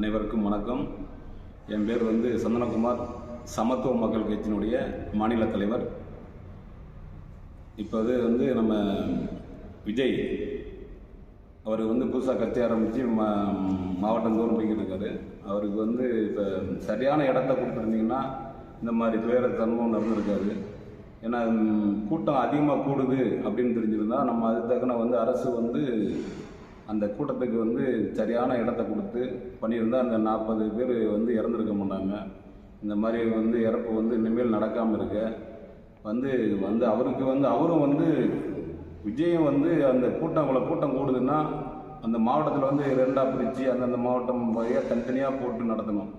அனைவருக்கும் வணக்கம். என் பேர் வந்து சந்தனகுமார் சமத்துவ மக்கள் கட்சியினுடைய மாநில தலைவர். இப்போது வந்து நம்ம விஜய். அவர் வந்து புதுசாக கட்சி ஆரம்பித்து மா மாவட்டம் போய்கிட்டு இருக்காரு. அவருக்கு வந்து இப்போ சரியான இடத்த கொடுத்துருந்தீங்கன்னா இந்த மாதிரி துயர சம்பவம் நடந்திருக்காரு ஏன்னா கூட்டம் அதிகமாக கூடுது அப்படின்னு தெரிஞ்சிருந்தால் நம்ம அதுக்கு தக்கன வந்து அரசு வந்து அந்த கூட்டத்துக்கு வந்து சரியான இடத்த கொடுத்து பண்ணியிருந்தால் அந்த நாற்பது பேர் வந்து இறந்துருக்க மாட்டாங்க. இந்த மாதிரி வந்து இறப்பு வந்து இனிமேல் நடக்காமல் இருக்க. வந்து வந்து அவருக்கு வந்து அவரும் வந்து விஜயம் வந்து அந்த கூட்டம் அவ்வளோ கூட்டம் கூடுதுன்னா அந்த மாவட்டத்தில் வந்து ரெண்டாக பிரித்து அந்தந்த மாவட்டம் வழியாக தனித்தனியாக போட்டு நடத்தணும்.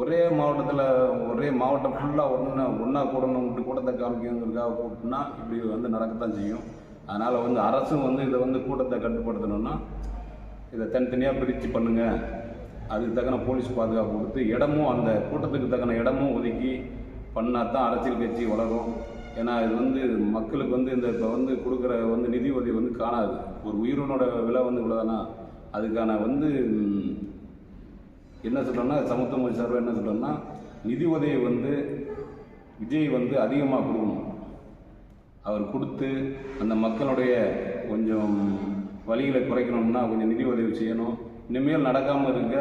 ஒரே மாவட்டத்தில் ஒரே மாவட்டம் ஃபுல்லாக ஒன்றா ஒன்றா கூடணும்ட்டு கூட்டத்தை காமிக்கணுங்கிறதுக்காக கூட்டினா இப்படி வந்து நடக்கத்தான் செய்யும். அதனால் வந்து அரசும் வந்து இதை வந்து கூட்டத்தை கட்டுப்படுத்தணும்னா இதை தனித்தனியாக பிரித்து பண்ணுங்கள் அதுக்கு தக்கன போலீஸ் பாதுகாப்பு கொடுத்து இடமும் அந்த கூட்டத்துக்கு தக்கன இடமும் ஒதுக்கி பண்ணால் தான் அரசியல் கட்சி வளரும். ஏன்னா இது வந்து மக்களுக்கு வந்து இந்த இப்போ வந்து கொடுக்குற வந்து நிதி உதவி வந்து காணாது. ஒரு உயிரினோட விலை வந்து இவ்வளோதானா அதுக்கான வந்து என்ன சொல்கிறோன்னா சமத்துவ சார்பாக என்ன சொல்கிறோன்னா நிதி உதவி வந்து விஜய் வந்து அதிகமாக கொடுக்கணும். அவர் கொடுத்து அந்த மக்களுடைய கொஞ்சம் வழிகளை குறைக்கணும்னா கொஞ்சம் நிதி உதவி செய்யணும். இனிமேல் நடக்காமல் இருக்க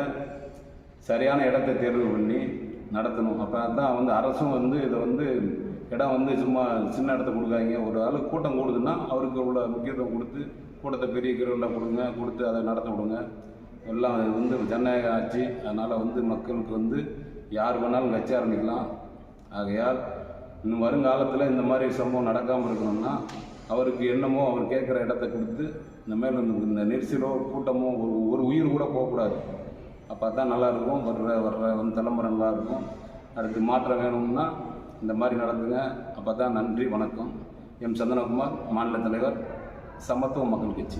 சரியான இடத்தை தேர்வு பண்ணி நடத்தணும். அப்போ தான் வந்து அரசும் வந்து இதை வந்து இடம் வந்து சும்மா சின்ன இடத்த கொடுக்காதீங்க. ஒரு ஆள் கூட்டம் கூடுதுன்னா அவருக்கு உள்ள முக்கியத்துவம் கொடுத்து கூட்டத்தை பெரிய கிரௌண்டில் கொடுங்க. கொடுத்து அதை நடத்த விடுங்க. எல்லாம் வந்து ஜனநாயக ஆட்சி. அதனால் வந்து மக்களுக்கு வந்து யார் வேணாலும் கட்சி ஆரம்பிக்கலாம். ஆகையால் இன்னும் வருங்காலத்தில் இந்த மாதிரி சம்பவம் நடக்காமல் இருக்கணும்னா அவருக்கு என்னமோ அவர் கேட்குற இடத்த கொடுத்து இந்த மாதிரி இந்த- நெரிசலோ கூட்டமோ ஒரு ஒரு உயிர் கூட போகக்கூடாது. அப்போ தான் நல்லாயிருக்கும். வர்ற வர்ற வந்து தலைமுறை நல்லாயிருக்கும். அதுக்கு மாற்றம் வேணும்னா இந்த மாதிரி நடந்துங்க. அப்போ தான் நன்றி வணக்கம். எம் சந்தனகுமார் மாநில தலைவர் சமத்துவ மக்கள் கட்சி.